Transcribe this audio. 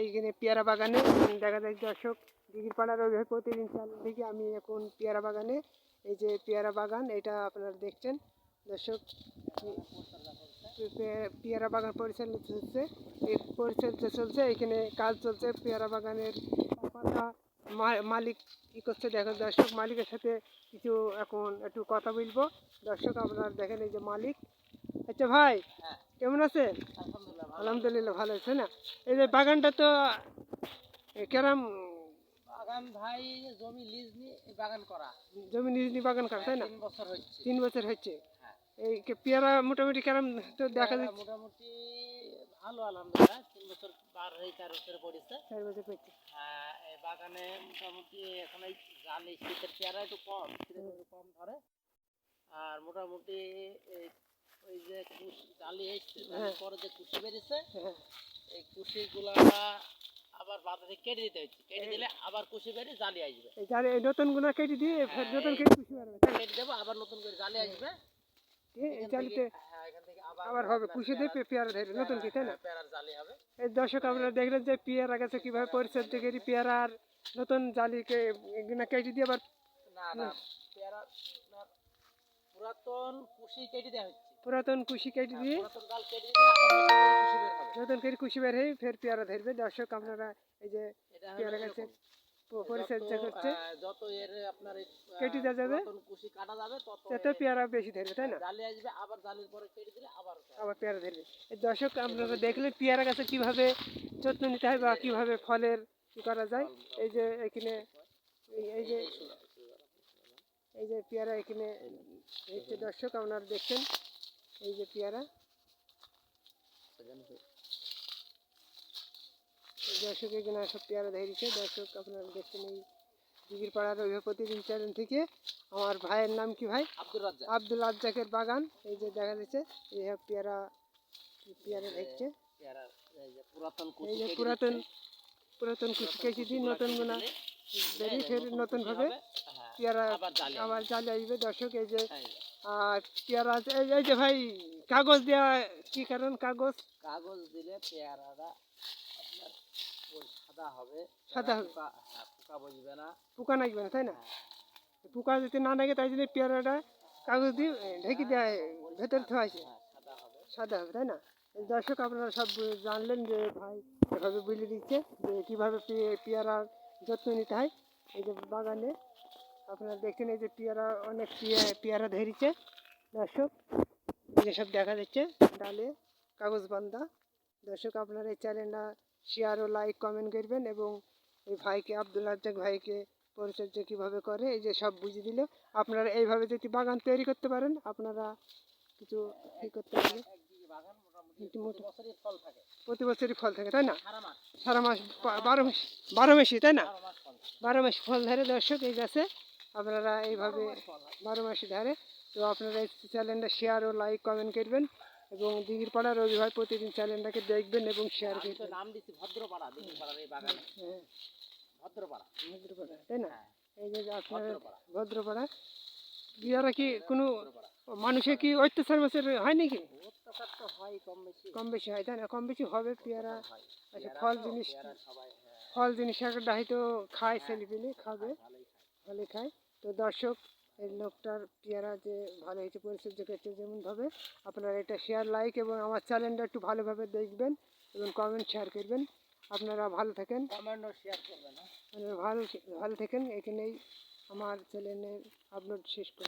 এইখানে পেয়ারা বাগানে। দেখা যায় দর্শক দিঘির পাড়ার প্রতিদিন চ্যানেল থেকে আমি এখন পেয়ারা বাগানে এই যে পেয়ারা বাগান এটা আপনারা দেখছেন। দর্শক পেয়ারা বাগান পরিচালিত হচ্ছে এই পরিচালিত চলছে এখানে কাজ চলছে পেয়ারা বাগানের মা- মালিক কী করছে। দেখো দর্শক মালিকের সাথে কিছু এখন একটু কথা বলব। দর্শক আপনারা দেখেন এই যে মালিক। আচ্ছা ভাই হ্যাঁ। কেমন আছেন? আলহামদুলিল্লাহ ভালো। আছে না? এই যে বাগানটা তো কেরাম বাগান ভাই জমি লিজ নিয়ে বাগান করা। জমি নিজ নিজ বাগান করা তাই না? তিন বছর হচ্ছে। তিন বছর হচ্ছে। হ্যাঁ। এই পেয়ারা মোটামুটি কেরাম তো দেখা যাচ্ছে? মোটামুটি ভালো আলহামদুলিল্লাহ। তিন বছর পার হয়ে চার বছরে পড়েছে। চার বছর পেয়েছে হ্যাঁ, এই বাগানে মোটামুটি এখন এই জালি শীতের পেয়ারা একটু কম কম ধরে। আর মোটামুটি এই ওই যে কুশ জালি এসছে হ্যাঁ। পরে যে কুশি বেরিয়েছে হ্যাঁ। এই কুশিগুলা আবার বাজারে কেটে দিতে হচ্ছে কেটে দিলে আবার কুশি বেরিয়ে জালি আসবে। এই যার এই নতুন গুণা কেটে দিয়ে ফের হ্যাঁ, নতুন কেটে তাই না? কেটে দেবো আবার নতুন করে জালি আসবে। এই জালিতে থেকে- আবার হবে কুশি দিয়ে পেয়ারা- নতুন কি তাই না? পেয়ারার জালি হবে। এই দর্শক আপনারা দেখলেন যে পেয়ারা গাছে কীভাবে পরিচর্যা করি পেয়ারার নতুন জালিকে কেটে দিয়ে আবার না না পেয়ারা পুরাতন কুশি কেটে দেওয়া হচ্ছে পুরাতন কুশি কেটে দিয়ে কেটে নতুন করে কুশি বের হয়ে ফের পেয়ারা ধরবে দর্শক আপনারা এই যে পেয়ারা। গাছের পরিচর্যা করছে যত এর আপনার কেটে দেওয়া যাবে? কুশি কাটা যাবে তত তত পেয়ারা বেশি ধরবে তাই না জালি আসবে আবার জালির পরে কেটে দিলে আবার। আবার পেয়ারা ধরবে এই দর্শক আপনারা দেখলেন পেয়ারা গাছে কীভাবে যত্ন নিতে হয় বা কীভাবে ফলের কি করা যায় এই যে এখানে এই- যে। এই যে পেয়ারা এখানে দর্শক আপনারা দেখছেন এই যে পেয়ারা। এই দর্শক এখানে সব পেয়ারা ধরেছে দর্শক আপনারা দেখছেন এই দিঘির পাড়ার প্রতিদিন চ্যানেল থেকে আমার ভাইয়ের নাম কি ভাই? আব্দুর রাজ্জাক। আব্দুল রাজ্জাকের বাগান। এই যে দেখা যাচ্ছে এই পেয়ারা পেয়ারা দেখছে। এই যে পুরাতন পুরাতন দিচ্ছে। কুচি কেচি দিন নতুন গুণা বেরিয়ে ফের নতুন নতুন ভাবে হ্যাঁ, পেয়ারা আবার জালি আসবে। দর্শক এই যে পেয়ারা আছে। এই যে ভাই কাগজ দেওয়া কি কারণ কাগজ? কাগজ দিলে পেয়ারাটা সাদা হবে। সাদা হবে। পোকা হ্যাঁ, পোকা বসবে না। পোকা লাগবে না তাই না? হ্যাঁ, পোকা যদি না লাগে তাই জন্য পেয়ারাটা কাগজ দিয়ে ঢেকে দেয় ভেতর থোয়া আছে। হ্যাঁ, সাদা হবে। সাদা হবে তাই না? দর্শক আপনারা সব জানলেন যে ভাই এভাবে বলে দিচ্ছে যে কীভাবে পেয়ারার যত্ন নিতে হয়। এই যে বাগানে আপনারা দেখছেন এই যে পেয়ারা অনেক পেয়া- পেয়ারা ধরেছে। দর্শক, এই যে সব দেখা যাচ্ছে, ডালে কাগজ বান্ধা। দর্শক, আপনারা এই চ্যানেলটা শেয়ার ও লাইক কমেন্ট করবেন এবং এই ভাইকে, আব্দুল রাজ্জাক ভাইকে, পরিচর্যা কীভাবে করে, এই যে সব বুঝিয়ে দিল। আপনারা এইভাবে যদি বাগান তৈরি করতে পারেন, আপনারা কিছু ই করতে একটু প্রতি বছরই ফল থাকে, তাই না? সারা মাস মাস বারো মাস, বারো মাসই, তাই না? মাস বারো মাস ফল ধরে দর্শক, এই গাছে আপনারা এইভাবে বারো মাস হয়। ধরে। তো আপনারা এই চ্যানেলটা শেয়ার ও লাইক কমেন্ট করবেন এবং দিঘির পাড়া রবি ভাই প্রতিদিন চ্যানেলটাকে দেখবেন এবং শেয়ার করবেন। নাম দিচ্ছি ভদ্রপাড়া দিঘির পাড়ার এই বাগানে। হ্যাঁ। ভদ্রপাড়া। ভদ্রপাড়া তাই না? হ্যাঁ। এই যে আপনার ভদ্রপাড়া। ইয়ারা কি কোনো ভদ্রপাড়া। মানুষের কি অত্যাচার মাসের হয় নাকি? অত্যাচার তো হয় কম বেশি। কম বেশি হয় তাই না? কম বেশি হবে পেয়ারা। আচ্ছা ফল জিনিস হ্যাঁ। ফল জিনিস একটা হয়তো খায় ছেলে পেলে খাবে। ভালোই খায়। তো দর্শক এই লোকটার পেয়ারা যে ভালো হয়েছে পরিচর্যা করছে যেমনভাবে আপনারা এটা শেয়ার লাইক এবং আমার চ্যানেলটা একটু ভালোভাবে দেখবেন এবং কমেন্ট শেয়ার করবেন। আপনারা ভালো থাকেন। কমেন্টও শেয়ার করবেন হ্যাঁ। ভালো ভালো থাকেন। এখানেই আমার চ্যানেলের আপলোড শেষ